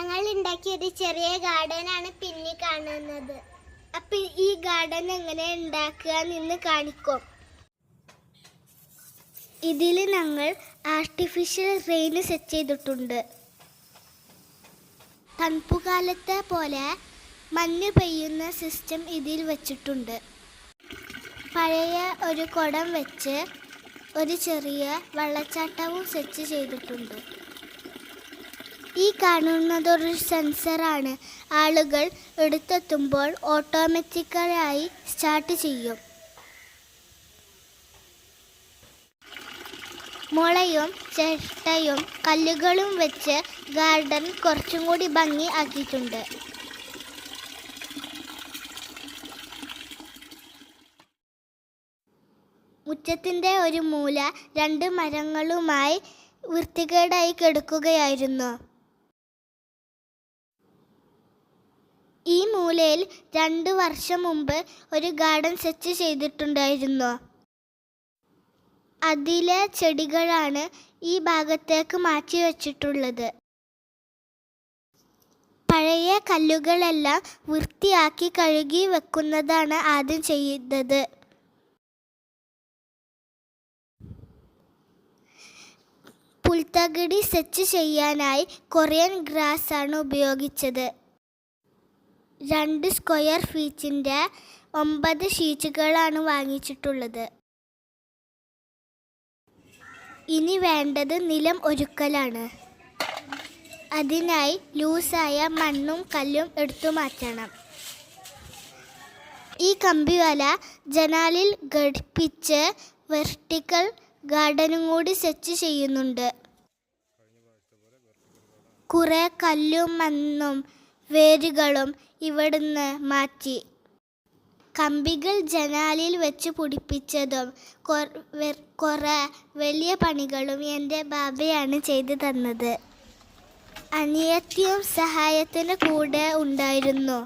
ഞങ്ങൾ ഉണ്ടാക്കിയ ഒരു ചെറിയ ഗാർഡൻ ആണ് പിന്നെ കാണുന്നത്. അപ്പൊ ഈ ഗാർഡൻ എങ്ങനെ ഉണ്ടാക്കുക നിന്ന് കാണിക്കും. ഇതിൽ ഞങ്ങൾ ആർട്ടിഫിഷ്യൽ റെയിൻ സെറ്റ് ചെയ്തിട്ടുണ്ട്. തണുപ്പുകാലത്തെ പോലെ മഞ്ഞ് പെയ്യുന്ന സിസ്റ്റം ഇതിൽ വെച്ചിട്ടുണ്ട്. പഴയ ഒരു കുടം വെച്ച് ഒരു ചെറിയ വെള്ളച്ചാട്ടവും സെറ്റ് ചെയ്തിട്ടുണ്ട്. ഈ കാണുന്നതൊരു സെൻസറാണ്. ആളുകൾ എടുത്തെത്തുമ്പോൾ ഓട്ടോമാറ്റിക്കലായി സ്റ്റാർട്ട് ചെയ്യും. മുളയും ചേട്ടയും കല്ലുകളും വെച്ച് ഗാർഡൻ കുറച്ചും കൂടി ഭംഗി ആക്കിയിട്ടുണ്ട്. മുറ്റത്തിന്റെ ഒരു മൂല രണ്ട് മരങ്ങളുമായി വൃത്തികേടായി കിടക്കുകയായിരുന്നു. ഈ മൂലയിൽ രണ്ട് വർഷം മുമ്പ് ഒരു ഗാർഡൻ സെറ്റ് ചെയ്തിട്ടുണ്ടായിരുന്നു. അതിലെ ചെടികളാണ് ഈ ഭാഗത്തേക്ക് മാറ്റി വച്ചിട്ടുള്ളത്. പഴയ കല്ലുകളെല്ലാം വൃത്തിയാക്കി കഴുകി വെക്കുന്നതാണ് ആദ്യം ചെയ്തത്. പുൽത്തകിടി സെറ്റ് ചെയ്യാനായി കൊറിയൻ ഗ്രാസ് ആണ് ഉപയോഗിച്ചത്. രണ്ട് സ്ക്വയർ ഫീറ്റിന്റെ ഒമ്പത് ഷീറ്റുകളാണ് വാങ്ങിച്ചിട്ടുള്ളത്. ഇനി വേണ്ടത് നിലം ഒരുക്കലാണ്. അതിനായി ലൂസായ മണ്ണും കല്ലും എടുത്തു മാറ്റണം. ഈ കമ്പിവല ജനാലിൽ ഘടിപ്പിച്ച് വെർട്ടിക്കൽ ഗാർഡനും കൂടി സെറ്റ് ചെയ്യുന്നുണ്ട്. കുറേ കല്ലും മണ്ണും വേരുകളും ഇവിടുന്ന് മാറ്റി. കമ്പികൾ ജനാലിൽ വെച്ച് പിടിപ്പിച്ചതും കുറെ വലിയ പണികളും എന്റെ ബാബയാണ് ചെയ്തു തന്നത്. അനിയത്തിയും സഹായത്തിന് കൂടെ ഉണ്ടായിരുന്നു.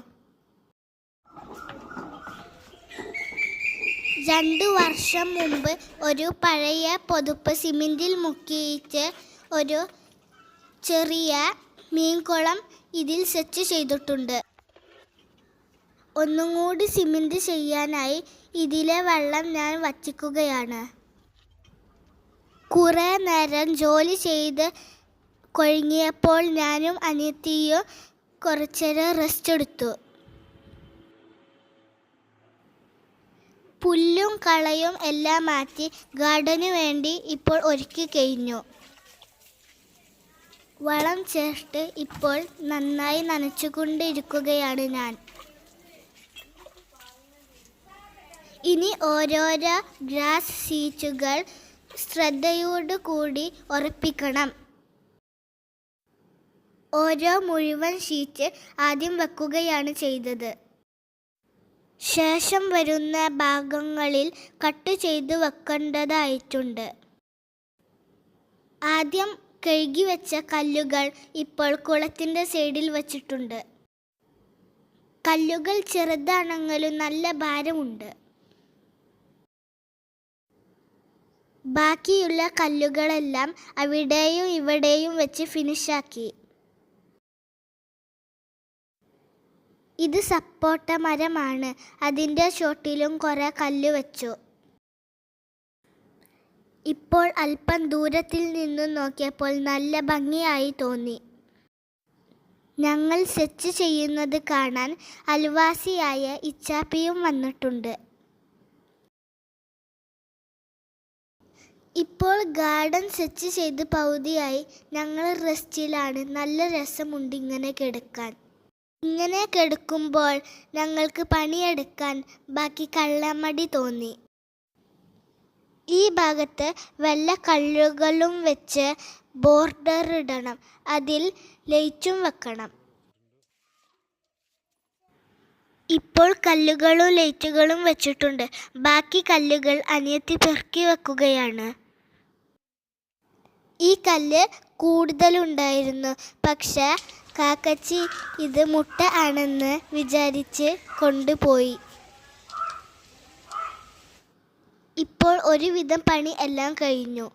രണ്ടു വർഷം മുമ്പ് ഒരു പഴയ പൊതുപ്പ് സിമെന്റിൽ മുക്കിയിട്ട് ഒരു ചെറിയ മീൻകുളം ഇതിൽ സെറ്റ് ചെയ്തിട്ടുണ്ട്. ഒന്നും കൂടി സിമെന്റ് ചെയ്യാനായി ഇതിലെ വെള്ളം ഞാൻ വറ്റിക്കുകയാണ്. കുറേ നേരം ജോലി ചെയ്ത് കൊഴുങ്ങിയപ്പോൾ ഞാനും അനിയത്തിയും കുറച്ചേരം റെസ്റ്റ് എടുത്തു. പുല്ലും കളയും എല്ലാം മാറ്റി ഗാർഡന് വേണ്ടി ഇപ്പോൾ ഒരുക്കി കഴിഞ്ഞു. വളം ചേർത്ത് ഇപ്പോൾ നന്നായി നനച്ചുകൊണ്ടിരിക്കുകയാണ് ഞാൻ. ഇനി ഓരോരോ ഗ്രാസ് സീറ്റുകൾ ശ്രദ്ധയോടു കൂടി ഉറപ്പിക്കണം. ഓരോ മുഴുവൻ ഷീറ്റ് ആദ്യം വെക്കുകയാണ് ചെയ്തത്. ശേഷം വരുന്ന ഭാഗങ്ങളിൽ കട്ട് ചെയ്ത് വെക്കേണ്ടതായിട്ടുണ്ട്. ആദ്യം കഴുകി വെച്ച കല്ലുകൾ ഇപ്പോൾ കുളത്തിന്റെ സൈഡിൽ വച്ചിട്ടുണ്ട്. കല്ലുകൾ ചെറുതാണെങ്കിലും നല്ല ഭാരമുണ്ട്. ബാക്കിയുള്ള കല്ലുകളെല്ലാം അവിടെയും ഇവിടെയും വെച്ച് ഫിനിഷാക്കി. ഇത് സപ്പോട്ട മരമാണ്. അതിന്റെ ചോട്ടിലും കുറേ കല്ല് വെച്ചു. ഇപ്പോൾ അല്പം ദൂരത്തിൽ നിന്ന് നോക്കിയപ്പോൾ നല്ല ഭംഗിയായി തോന്നി. ഞങ്ങൾ സെച്ച് ചെയ്യുന്നത് കാണാൻ അൽവാസിയായ ഇച്ചാപ്പിയും വന്നിട്ടുണ്ട്. ഇപ്പോൾ ഗാർഡൻ സെച്ച് ചെയ്ത് പകുതിയായി ഞങ്ങൾ റെസ്റ്റിലാണ്. നല്ല രസമുണ്ട് ഇങ്ങനെ കിടക്കാൻ. ഇങ്ങനെ കിടക്കുമ്പോൾ ഞങ്ങൾക്ക് പണിയെടുക്കാൻ ബാക്കി കള്ളമടി തോന്നി. ഈ ഭാഗത്ത് വല്ല കല്ലുകളും വെച്ച് ബോർഡർ ഇടണം. അതിൽ ലയിച്ചും വെക്കണം. ഇപ്പോൾ കല്ലുകളും ലൈറ്റുകളും വെച്ചിട്ടുണ്ട്. ബാക്കി കല്ലുകൾ അനിയത്തി പെറുക്കി വെക്കുകയാണ്. ഈ കല്ല് കൂടുതലുണ്ടായിരുന്നു. പക്ഷെ കാക്കച്ചി ഇത് മുട്ട ആണെന്ന് വിചാരിച്ച് കൊണ്ടുപോയി. ഇപ്പോൾ ഒരുവിധം പണി എല്ലാം കഴിഞ്ഞു.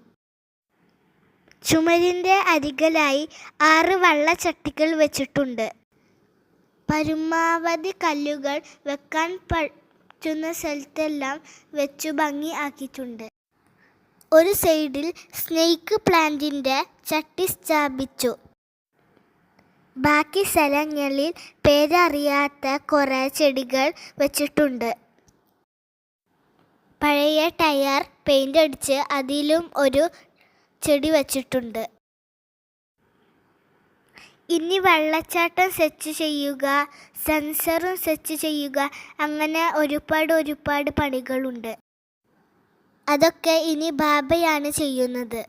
ചുമരിന്റെ അരികലായി ആറ് വള്ളച്ചട്ടികൾ വെച്ചിട്ടുണ്ട്. പരമാവധി കല്ലുകൾ വെക്കാൻ പറ്റുന്ന സ്ഥലത്തെല്ലാം വെച്ചു ഭംഗി ആക്കിയിട്ടുണ്ട്. ഒരു സൈഡിൽ സ്നേക്ക് പ്ലാന്റിന്റെ ചട്ടി സ്ഥാപിച്ചു. ബാക്കി സ്ഥലങ്ങളിൽ പേരറിയാത്ത കുറേ ചെടികൾ വെച്ചിട്ടുണ്ട്. പഴയ ടയർ പെയിന്റ് അടിച്ച് അതിലും ഒരു ചെടി വച്ചിട്ടുണ്ട്. ഇനി വെള്ളച്ചാട്ടം സെറ്റ് ചെയ്യുക സെൻസറും സെറ്റ് ചെയ്യുക അങ്ങനെ ഒരുപാട് ഒരുപാട് പണികളുണ്ട്. അതൊക്കെ ഇനി ബാബയാണ് ചെയ്യുന്നത്.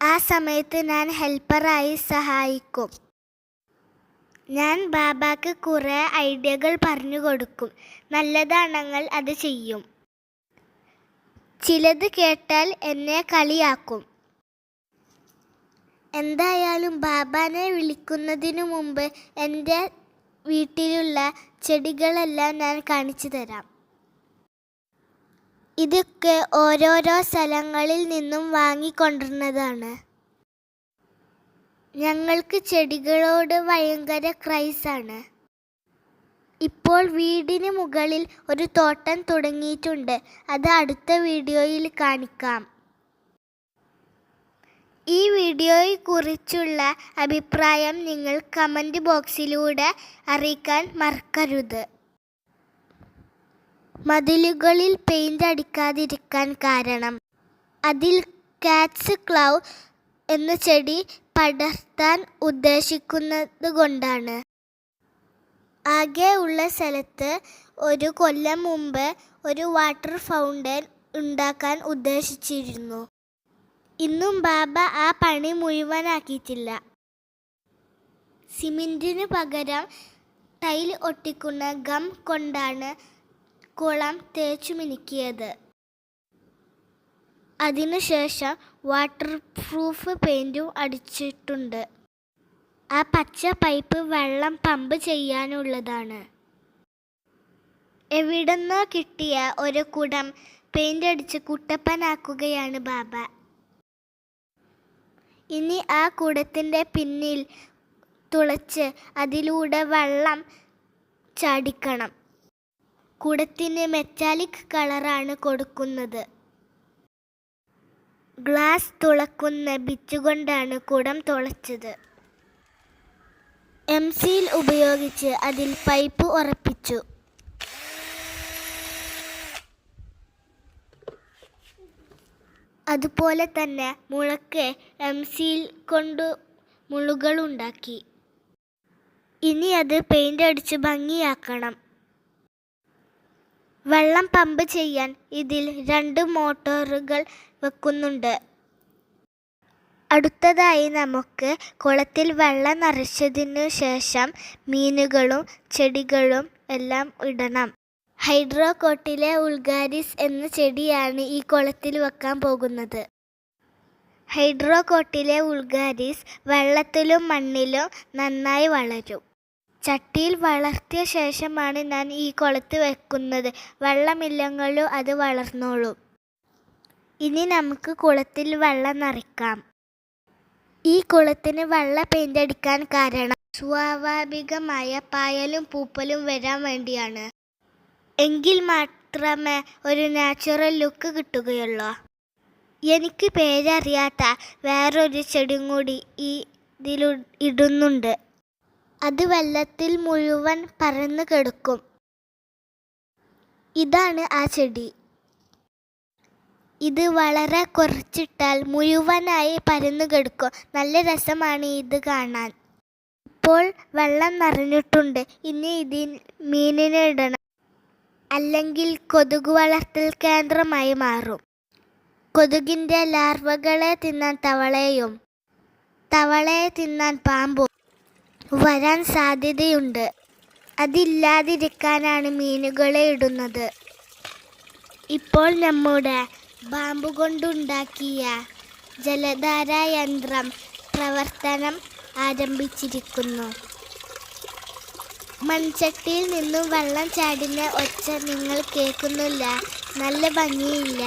ആ സമയത്ത് ഞാൻ ഹെൽപ്പറായി സഹായിക്കും. ഞാൻ ബാബാക്ക് കുറേ ഐഡിയകൾ പറഞ്ഞു കൊടുക്കും. നല്ലതാണങ്ങൾ അത് ചെയ്യും. ചിലത് കേട്ടാൽ എന്നെ കളിയാക്കും. എന്തായാലും ബാബാനെ വിളിക്കുന്നതിനു മുമ്പ് എന്റെ വീട്ടിലുള്ള ചെടികളെല്ലാം ഞാൻ കാണിച്ചു തരാം. ഇതൊക്കെ ഓരോരോ സ്ഥലങ്ങളിൽ നിന്നും വാങ്ങിക്കൊണ്ടിരുന്നതാണ്. ഞങ്ങൾക്ക് ചെടികളോട് ഭയങ്കര ക്രൈസാണ് ഇപ്പോൾ വീടിന് മുകളിൽ ഒരു തോട്ടം തുടങ്ങിയിട്ടുണ്ട്. അത് അടുത്ത വീഡിയോയിൽ കാണിക്കാം. ഈ വീഡിയോയെക്കുറിച്ചുള്ള അഭിപ്രായം നിങ്ങൾ കമന്റ് ബോക്സിലൂടെ അറിയിക്കാൻ മറക്കരുത്. മതിലുകളിൽ പെയിന്റ് അടിക്കാതിരിക്കാൻ കാരണം. അതിൽ കാറ്റ്സ് ക്ലൗ എന്ന ചെടി പടർത്താൻ ഉദ്ദേശിക്കുന്നത് കൊണ്ടാണ് ആകെ ഉള്ള സ്ഥലത്ത് ഒരു കൊല്ലം മുമ്പ് ഒരു വാട്ടർ ഫൗണ്ടൻ ഉണ്ടാക്കാൻ ഉദ്ദേശിച്ചിരുന്നു. ഇന്നും ബാബ ആ പണി മുഴുവനാക്കിയിട്ടില്ല. സിമെന്റിന് പകരം ടൈൽ ഒട്ടിക്കുന്ന ഗം കൊണ്ടാണ് കുളം തേച്ചു മിനുക്കിയത് അതിനുശേഷം വാട്ടർ പ്രൂഫ് പെയിന്റും അടിച്ചിട്ടുണ്ട്. ആ പച്ച പൈപ്പ് വെള്ളം പമ്പ് ചെയ്യാനുള്ളതാണ്. എവിടെന്നോ കിട്ടിയ ഒരു കുടം പെയിന്റ് അടിച്ച് കുട്ടപ്പനാക്കുകയാണ് ബാബ. ഇനി ആ കുടത്തിന്റെ പിന്നിൽ തുളച്ച് അതിലൂടെ വെള്ളം ചാടിക്കണം. കുടത്തിന് മെറ്റാലിക് കളറാണ് കൊടുക്കുന്നത്. ഗ്ലാസ് തുളക്കുന്ന ബിച്ചുകൊണ്ടാണ് കുടം തുളച്ചത്. എം സിയിൽ ഉപയോഗിച്ച് അതിൽ പൈപ്പ് ഉറപ്പിച്ചു. അതുപോലെ തന്നെ മുളക്ക് എം സിയിൽ കൊണ്ട് മുളുകളുണ്ടാക്കി ഇനി അത് പെയിന്റ് അടിച്ച് ഭംഗിയാക്കണം. വെള്ളം പമ്പ് ചെയ്യാൻ ഇതിൽ രണ്ട് മോട്ടോറുകൾ വെക്കുന്നുണ്ട്. അടുത്തതായി നമുക്ക് കുളത്തിൽ വെള്ളം നിറച്ചതിനു ശേഷം മീനുകളും ചെടികളും എല്ലാം ഇടണം. ഹൈഡ്രോകോട്ടിലെ ഉൾഗാരിസ് എന്ന ചെടിയാണ് ഈ കുളത്തിൽ വെക്കാൻ പോകുന്നത്. ഹൈഡ്രോകോട്ടിലെ ഉൾഗാരിസ് വെള്ളത്തിലും മണ്ണിലും നന്നായി വളരും. ചട്ടിയിൽ വളർത്തിയ ശേഷമാണ് ഞാൻ ഈ കുളത്ത് വെക്കുന്നത്. വെള്ളമില്ലെങ്കിലും അത് വളർന്നോളും. ഇനി നമുക്ക് കുളത്തിൽ വെള്ളം നിറയ്ക്കാം. ഈ കുളത്തിന് വെള്ള പെയിന്റ് അടിക്കാൻ കാരണം സ്വാഭാവികമായ പായലും പൂപ്പലും വരാൻ വേണ്ടിയാണ്. എങ്കിൽ മാത്രമേ ഒരു നാച്ചുറൽ ലുക്ക് കിട്ടുകയുള്ളൂ. എനിക്ക് പേരറിയാത്ത വേറൊരു ചെടിയും കൂടി ഈ ഇതിൽ ഇടുന്നുണ്ട്. അത് വെള്ളത്തിൽ മുഴുവൻ പരന്നു കിടക്കും. ഇതാണ് ആ ചെടി. ഇത് വളരെ കുറച്ചിട്ടാൽ മുഴുവനായി പരന്നു കിടക്കും. നല്ല രസമാണ് ഇത് കാണാൻ. ഇപ്പോൾ വെള്ളം നിറഞ്ഞിട്ടുണ്ട്. ഇനി ഇതിൽ മീനിനെ ഇടണം. അല്ലെങ്കിൽ കൊതുക് വളർത്തൽ കേന്ദ്രമായി മാറും. കൊതുകിന്റെ ലാർവകളെ തിന്നാൻ തവളയും. തവളയെ തിന്നാൻ പാമ്പും. വരാൻ സാധ്യതയുണ്ട്. അതില്ലാതിരിക്കാനാണ് മീനുകളെ ഇടുന്നത്. ഇപ്പോൾ നമ്മുടെ ബാമ്പു കൊണ്ടുണ്ടാക്കിയ ജലധാര യന്ത്രം പ്രവർത്തനം ആരംഭിച്ചിരിക്കുന്നു. മൺചട്ടിയിൽ നിന്നും വെള്ളം ചാടുന്ന ഒച്ച നിങ്ങൾ കേൾക്കുന്നില്ല. നല്ല ഭംഗിയില്ല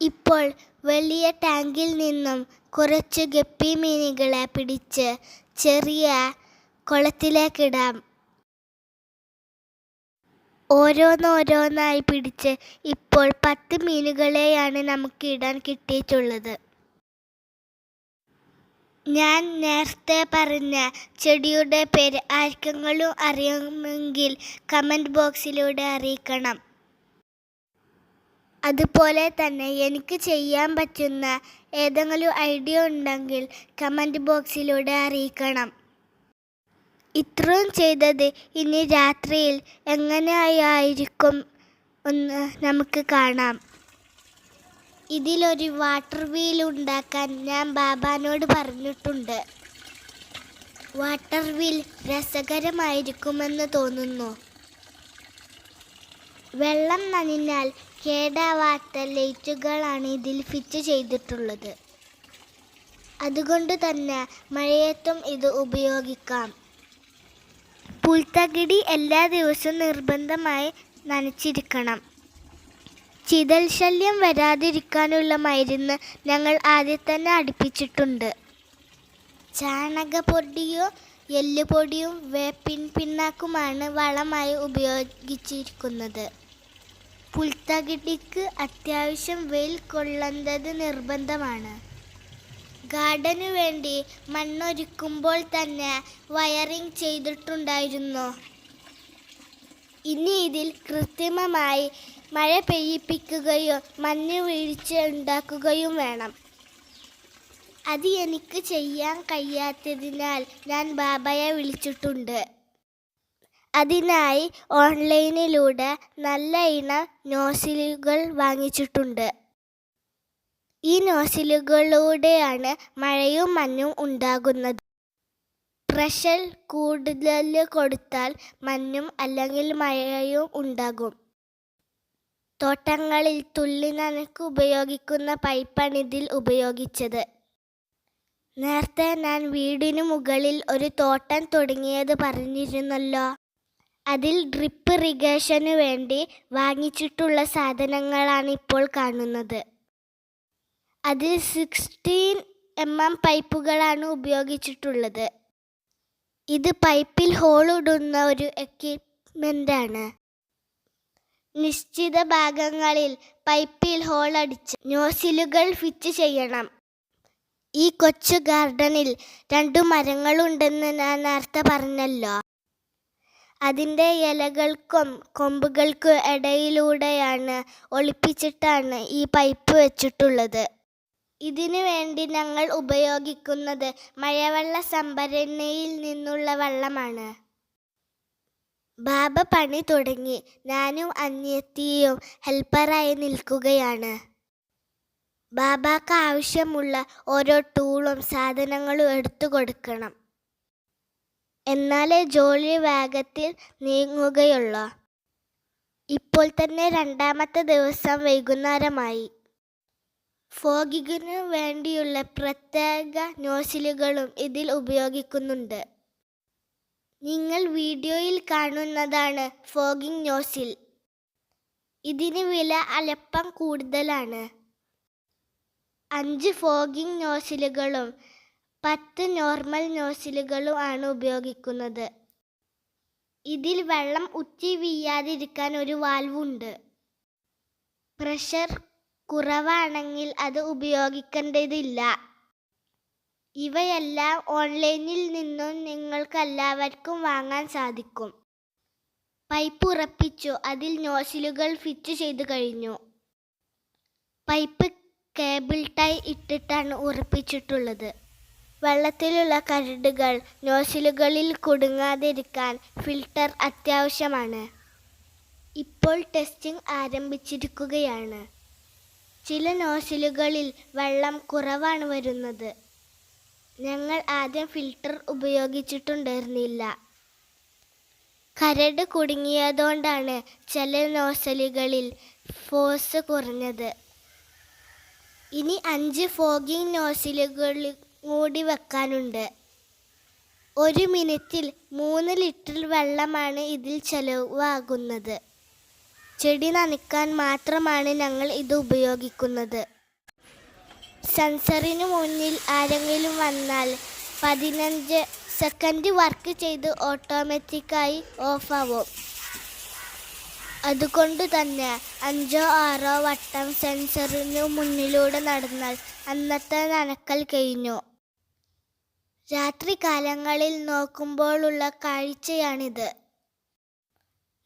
ഇപ്പോൾ വലിയ ടാങ്കിൽ നിന്നും കുറച്ച് ഗപ്പി മീനുകളെ പിടിച്ച് ചെറിയ കുളത്തിലേക്കിടാം ഓരോന്നോരോന്നായി പിടിച്ച് ഇപ്പോൾ പത്ത് മീനുകളെയാണ് നമുക്ക് ഇടാൻ കിട്ടിയിട്ടുള്ളത്. ഞാൻ നേരത്തെ പറഞ്ഞ ചെടിയുടെ പേര് ആർക്കെങ്കിലും അറിയാമെങ്കിൽ കമന്റ് ബോക്സിലൂടെ അറിയിക്കണം. അതുപോലെ തന്നെ എനിക്ക് ചെയ്യാൻ പറ്റുന്ന ഏതെങ്കിലും ഐഡിയ ഉണ്ടെങ്കിൽ കമന്റ് ബോക്സിലൂടെ അറിയിക്കണം. ഇത്രയും ചെയ്തത് ഇനി രാത്രിയിൽ എങ്ങനെയായിരിക്കും ഒന്ന് നമുക്ക് കാണാം. ഇതിലൊരു വാട്ടർ വീൽ ഉണ്ടാക്കാൻ ഞാൻ ബാബാനോട് പറഞ്ഞിട്ടുണ്ട്. വാട്ടർ വീൽ രസകരമായിരിക്കുമെന്ന് തോന്നുന്നു. വെള്ളം നനഞ്ഞാൽ കേടാവാത്ത ലൈറ്റുകളാണ് ഇതിൽ ഫിറ്റ് ചെയ്തിട്ടുള്ളത്. അതുകൊണ്ട് തന്നെ മഴയത്തും ഇത് ഉപയോഗിക്കാം. പുൽത്തകിടി എല്ലാ ദിവസവും നിർബന്ധമായി നനച്ചിരിക്കണം. ചിതൽ ശല്യം വരാതിരിക്കാനുള്ള മരുന്ന് ഞങ്ങൾ ആദ്യം തന്നെ അടുപ്പിച്ചിട്ടുണ്ട്. ചാണകപ്പൊടിയോ എല്ലുപൊടിയും വേപ്പിൻ പിണ്ണാക്കുമാണ് വളമായി ഉപയോഗിച്ചിരിക്കുന്നത്. പുൽത്തകിടിക്ക് അത്യാവശ്യം വെയിൽ കൊള്ളുന്നത് നിർബന്ധമാണ്. ഗാർഡനു വേണ്ടി മണ്ണൊരുക്കുമ്പോൾ തന്നെ വയറിംഗ് ചെയ്തിട്ടുണ്ടായിരുന്നു. ഇനി ഇതിൽ കൃത്രിമമായി മഴ പെയ്യിപ്പിക്കുകയും മഞ്ഞ് വീഴ്ച ഉണ്ടാക്കുകയും വേണം. അത് എനിക്ക് ചെയ്യാൻ കഴിയാത്തതിനാൽ ഞാൻ ബാബയെ വിളിച്ചിട്ടുണ്ട്. അതിനായി ഓൺലൈനിലൂടെ നല്ല ഇണ നോസിലുകൾ വാങ്ങിച്ചിട്ടുണ്ട്. ഈ നോസിലുകളിലൂടെയാണ് മഴയും മഞ്ഞും ഉണ്ടാകുന്നത്. പ്രഷർ കൂടുതൽ കൊടുത്താൽ മഞ്ഞും അല്ലെങ്കിൽ മഴയും ഉണ്ടാകും. തോട്ടങ്ങളിൽ തുള്ളി നനക്ക് ഉപയോഗിക്കുന്ന പൈപ്പാണ് ഇതിൽ ഉപയോഗിച്ചത്. നേരത്തെ ഞാൻ വീടിനു മുകളിൽ ഒരു തോട്ടം തുടങ്ങിയത് പറഞ്ഞിരുന്നല്ലോ. അതിൽ ഡ്രിപ്പ് ഇറിഗേഷന് വേണ്ടി വാങ്ങിച്ചിട്ടുള്ള സാധനങ്ങളാണ് ഇപ്പോൾ കാണുന്നത്. അതിൽ സിക്സ്റ്റീൻ എം എം പൈപ്പുകളാണ് ഉപയോഗിച്ചിട്ടുള്ളത്. ഇത് പൈപ്പിൽ ഹോൾ ഇടുന്ന ഒരു എക്യുപ്മെന്റാണ് നിശ്ചിത ഭാഗങ്ങളിൽ പൈപ്പിൽ ഹോൾ അടിച്ച് നോസിലുകൾ ഫിറ്റ് ചെയ്യണം. ഈ കൊച്ചു ഗാർഡനിൽ രണ്ടു മരങ്ങളുണ്ടെന്ന് ഞാൻ നേരത്തെ പറഞ്ഞല്ലോ. അതിന്റെ ഇലകൾക്കും കൊമ്പുകൾക്കും ഇടയിലൂടെയാണ് ഒളിപ്പിച്ചിട്ടാണ് ഈ പൈപ്പ് വെച്ചിട്ടുള്ളത്. ഇതിനു വേണ്ടി ഞങ്ങൾ ഉപയോഗിക്കുന്നത് മഴവെള്ള സംഭരണിയിൽ നിന്നുള്ള വെള്ളമാണ്. ബാബ പണി തുടങ്ങി. ഞാനും അനിയത്തിയും ഹെൽപ്പറായി നിൽക്കുകയാണ്. ബാബാക്ക് ആവശ്യമുള്ള ഓരോ ടൂളും സാധനങ്ങളും എടുത്തു കൊടുക്കണം. എന്നാലേ ജോലി വേഗത്തിൽ നീങ്ങുകയുള്ളൂ. ഇപ്പോൾ തന്നെ രണ്ടാമത്തെ ദിവസം വൈകുന്നേരമായി. ഫോഗിങ്ങിനു വേണ്ടിയുള്ള പ്രത്യേക നോസിലുകളും ഇതിൽ ഉപയോഗിക്കുന്നുണ്ട്. നിങ്ങൾ വീഡിയോയിൽ കാണുന്നതാണ് ഫോഗിങ് നോസിൽ. ഇതിന് വില അല്പം കൂടുതലാണ്. അഞ്ച് ഫോഗിങ് നോസിലുകളും പത്ത് നോർമൽ നോസിലുകളും ആണ് ഉപയോഗിക്കുന്നത്. ഇതിൽ വെള്ളം ഉച്ചി വീയാതിരിക്കാൻ ഒരു വാൽവുണ്ട്. പ്രഷർ കുറവാണെങ്കിൽ അത് ഉപയോഗിക്കേണ്ടതില്ല. ഇവയെല്ലാം ഓൺലൈനിൽ നിന്നും നിങ്ങൾക്കെല്ലാവർക്കും വാങ്ങാൻ സാധിക്കും. പൈപ്പ് ഉറപ്പിച്ചു. അതിൽ നോസിലുകൾ ഫിറ്റ് ചെയ്തു കഴിഞ്ഞു. പൈപ്പ് കേബിൾ ടൈ ഇട്ടിട്ടാണ് ഉറപ്പിച്ചിട്ടുള്ളത്. വെള്ളത്തിലുള്ള കരടുകൾ നോസിലുകളിൽ കുടുങ്ങാതിരിക്കാൻ ഫിൽട്ടർ അത്യാവശ്യമാണ്. ഇപ്പോൾ ടെസ്റ്റിംഗ് ആരംഭിച്ചിരിക്കുകയാണ്. ചില നോസിലുകളിൽ വെള്ളം കുറവാണ് വരുന്നത്. ഞങ്ങൾ ആദ്യം ഫിൽട്ടർ ഉപയോഗിച്ചിട്ടുണ്ടായിരുന്നില്ല. കരട് കുടുങ്ങിയതുകൊണ്ടാണ് ചില നോസലുകളിൽ ഫോഴ്സ് കുറഞ്ഞത്. ഇനി അഞ്ച് ഫോഗിംഗ് നോസിലുകൾ മൂടി വെക്കാനുണ്ട്. ഒരു മിനിറ്റിൽ മൂന്ന് ലിറ്റർ വെള്ളമാണ് ഇതിൽ ചെലവാകുന്നത്. ചെടി നനയ്ക്കാൻ മാത്രമാണ് ഞങ്ങൾ ഇത് ഉപയോഗിക്കുന്നത്. സെൻസറിന് മുന്നിൽ ആരെങ്കിലും വന്നാൽ പതിനഞ്ച് സെക്കൻഡ് വർക്ക് ചെയ്ത് ഓട്ടോമാറ്റിക്കായി ഓഫാവും. അതുകൊണ്ട് തന്നെ അഞ്ചോ ആറോ വട്ടം സെൻസറിന് മുന്നിലൂടെ നടന്നാൽ അന്നത്തെ നനക്കൽ കഴിഞ്ഞു. രാത്രികാലങ്ങളിൽ നോക്കുമ്പോഴുള്ള കാഴ്ചയാണിത്.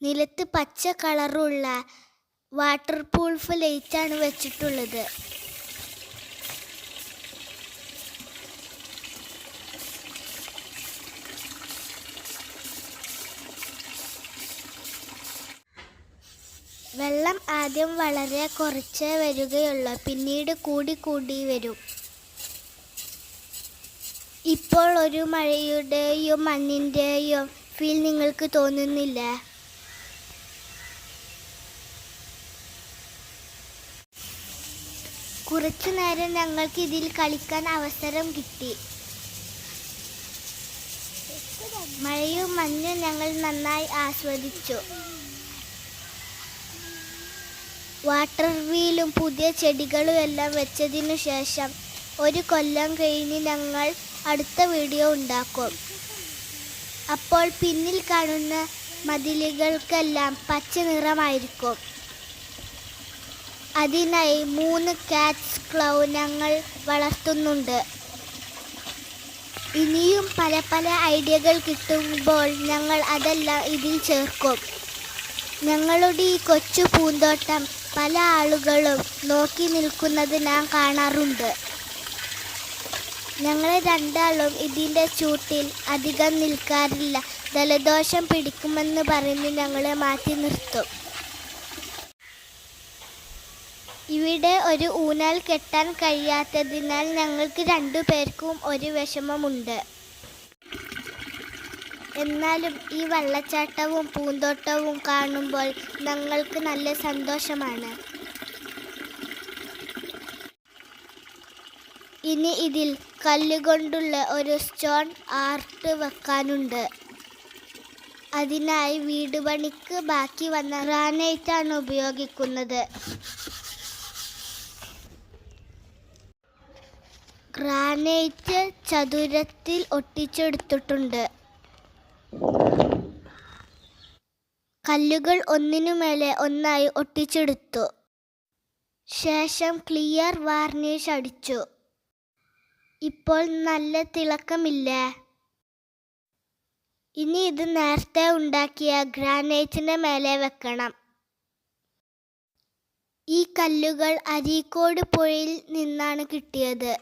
നിലത്ത് പച്ച കളറുള്ള വാട്ടർ പ്രൂഫ് ലൈറ്റാണ് വെച്ചിട്ടുള്ളത്. വെള്ളം ആദ്യം വളരെ കുറച്ചേ വരികയുള്ളൂ. പിന്നീട് കൂടി കൂടി വരും. ഇപ്പോൾ ഒരു മഴയുടെയോ മണ്ണിന്റെയോ ഫീൽ നിങ്ങൾക്ക് തോന്നുന്നില്ല. കുറച്ചു നേരം ഞങ്ങൾക്ക് ഇതിൽ കളിക്കാൻ അവസരം കിട്ടി. മഴയും മഞ്ഞും ഞങ്ങൾ നന്നായി ആസ്വദിച്ചു. വാട്ടർ വീലും പുതിയ ചെടികളും എല്ലാം വെച്ചതിനു ശേഷം ഒരു കൊല്ലം കഴിഞ്ഞ് ഞങ്ങൾ അടുത്ത വീഡിയോ ഉണ്ടാക്കും. അപ്പോൾ പിന്നിൽ കാണുന്ന മതിലുകൾക്കെല്ലാം പച്ച നിറമായിരിക്കും. അതിനായി മൂന്ന് കാറ്റ്സ് ക്ലൗ ഞങ്ങൾ വളർത്തുന്നുണ്ട്. ഇനിയും പല പല ഐഡിയകൾ കിട്ടുമ്പോൾ ഞങ്ങൾ അതെല്ലാം ഇതിൽ ചേർക്കും. ഞങ്ങളുടെ ഈ കൊച്ചു പൂന്തോട്ടം പല ആളുകളും നോക്കി നിൽക്കുന്നത് ഞാൻ കാണാറുണ്ട്. ഞങ്ങൾ രണ്ടാളും ഇതിന്റെ ചൂട്ടിൽ അധികം നിൽക്കാറില്ല. ജലദോഷം പിടിക്കുമെന്ന് പറഞ്ഞ് ഞങ്ങളെ മാറ്റി നിർത്തും. ഇവിടെ ഒരു ഊനൽ കെട്ടാൻ കഴിയാത്തതിനാൽ ഞങ്ങൾക്ക് രണ്ടു പേർക്കും ഒരു വിഷമമുണ്ട്. എന്നാലും ഈ വെള്ളച്ചാട്ടവും പൂന്തോട്ടവും കാണുമ്പോൾ ഞങ്ങൾക്ക് നല്ല സന്തോഷമാണ്. ഇനി ഇതിൽ കല്ലുകൊണ്ടുള്ള ഒരു സ്റ്റോൺ ആർട്ട് വെക്കാനുണ്ട്. അതിനായി വീട് പണിക്ക് ബാക്കി വന്ന റാനൈറ്റാണ് ഉപയോഗിക്കുന്നത്. ഗ്രാനൈറ്റ് ചതുരത്തിൽ ഒട്ടിച്ചെടുത്തിട്ടുണ്ട്. കല്ലുകൾ ഒന്നിനുമേലെ ഒന്നായി ഒട്ടിച്ചെടുത്തു. ശേഷം ക്ലിയർ വാർണിഷ് അടിച്ചു. ഇപ്പോൾ നല്ല തിളക്കമില്ല. ഇനി ഇത് നേരത്തെ ഉണ്ടാക്കിയ ഗ്രാനൈറ്റിന്റെ മേലെ വെക്കണം. ഈ കല്ലുകൾ അരീക്കോട് പുഴയിൽ നിന്നാണ് കിട്ടിയത്.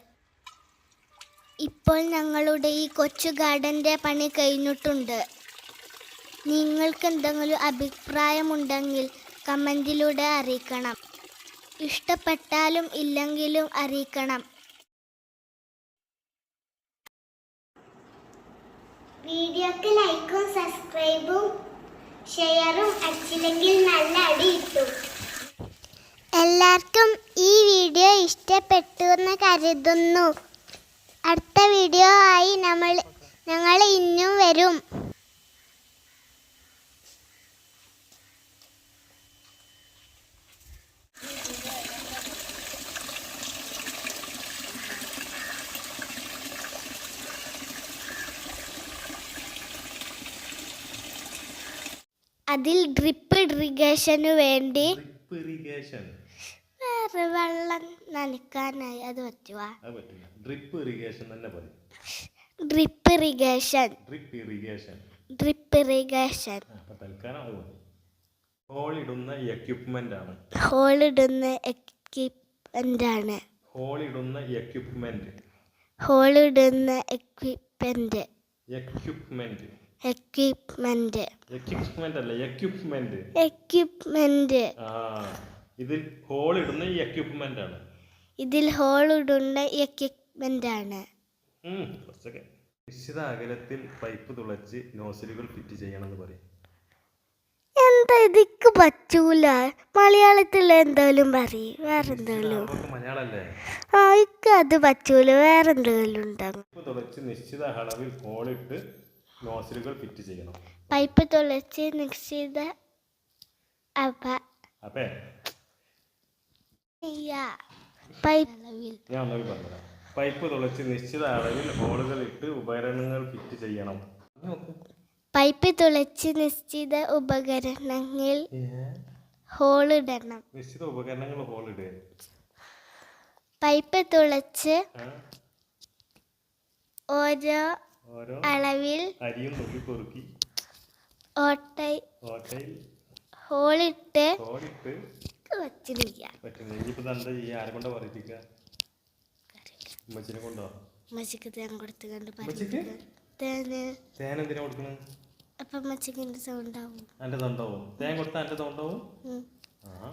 ഇപ്പോൾ ഞങ്ങളുടെ ഈ കൊച്ചു ഗാർഡന്റെ പണി കഴിഞ്ഞിട്ടുണ്ട്. നിങ്ങൾക്ക് എന്തെങ്കിലും അഭിപ്രായമുണ്ടെങ്കിൽ കമന്റിലൂടെ അറിയിക്കണം. ഇഷ്ടപ്പെട്ടാലും ഇല്ലെങ്കിലും അറിയിക്കണം. വീഡിയോക്ക് ലൈക്കും സബ്സ്ക്രൈബും ഷെയറും അടിച്ചില്ലെങ്കിൽ നല്ല അടി കിട്ടും. എല്ലാവർക്കും ഈ വീഡിയോ ഇഷ്ടപ്പെട്ടു എന്ന് കരുതുന്നു. അടുത്ത വീഡിയോ ആയി നമ്മൾ ഞങ്ങൾ ഇന്നും വരും. അതിൽ ഡ്രിപ്പ് ഇറിഗേഷന് വേണ്ടി ഡ്രിപ്പ് ഇറിഗേഷൻ വേറെ വെള്ളം നനയ്ക്കാനായി അത് പറ്റുവാ? അത് പറ്റില്ല. ഡ്രിപ്പ് ഇറിഗേഷൻ തന്നെ പറയും drip irrigation drip irrigation drip irrigation അപ്പൊ തൽക്കാലം അത് മതി. ഹോൾ ഇടുന്ന എക്യുപ്മെന്റ് ആണ്. ഹോളിടുന്ന എക്വിപ്മെന്റ് ആണ്. ഹോൾ ഇടുന്ന എക്യുപ്മെന്റ് ഹോളിടുന്ന എക്യുപ്മെന്റ് എക്യുപ്മെന്റ് എക്വിപ്മെന്റ് എക്യുപ്മെന്റ് അല്ല എക്യുപ്മെന്റ് എക്യുപ്മെന്റ് ആ ഇതിൽ ഹോൾ ഇടുന്ന എക്യുപ്മെന്റ് ആണ്. ഇതിൽ ഹോൾ ഇടുന്ന എക്യുപ്മെന്റ് ആണ്. നിശ്ചിത അകലത്തിൽ പൈപ്പ് തുളച്ച് നോസലുകൾ ഫിറ്റ് ചെയ്യണം എന്ന് പറയും. എന്താ ഇതിക്ക് പറ്റൂല? മലയാളത്തിൽ എന്തായാലും പറയും. വേറെന്തെങ്കിലും എന്തെങ്കിലും മലയാളല്ലേ? ആ ഇക്ക് അത് പറ്റൂല. വേറെന്തെങ്കിലും ഉണ്ടാകും പൈപ്പ് തുളച്ച് നിശ്ചിത അളവിൽ ഹോളിട്ട് നോസിലുകൾ ഫിറ്റ് ചെയ്യണം. പൈപ്പ് തുളച്ച് നിശ്ചിത അപ്പ. പൈപ്പ് ഞാൻ ഒന്നുകൂടി പറഞ്ഞുതരാം പൈപ്പ് തുളച്ച് നിശ്ചിത അളവിൽ ഹോളുകൾ ഇട്ട് ഉപകരണങ്ങൾ ഫിറ്റ് ചെയ്യണം. പൈപ്പ് തുളച്ച് നിശ്ചിത ഉപകരണങ്ങൾ ഹോളിടണം നിശ്ചിത ഉപകരണങ്ങൾ ഹോളിടുക പൈപ്പ് തുളച്ച് ഓരോ ഓരോ അളവിൽ അരിയും നുള്ളി പൊറുക്കി. ഓട്ടൈ ഓട്ടയിൽ ഹോളിട്ട് ഹോളിട്ട് വച്ചിരിക്കുക. പറ്റുന്നത് ഇനിയിപ്പോൾ എന്താ ചെയ്യുക? ആരെ കൊണ്ടാ പറയിപ്പിക്കുക? ഉമ്മച്ചിനെ കൊണ്ടോ? മച്ചിക്ക് തേൻ കൊടുത്ത് കണ്ട് ഉമ്മച്ചിക്ക്? തേന് തേൻ എന്തിനാ കൊടുക്കണത് അപ്പം മച്ചിക്കിന്റെ സൗണ്ട് ആവും. എന്റെ തൊണ്ടാവും തേൻ കൊടുത്താൽ അന്റെ തൊണ്ടാവും ആ.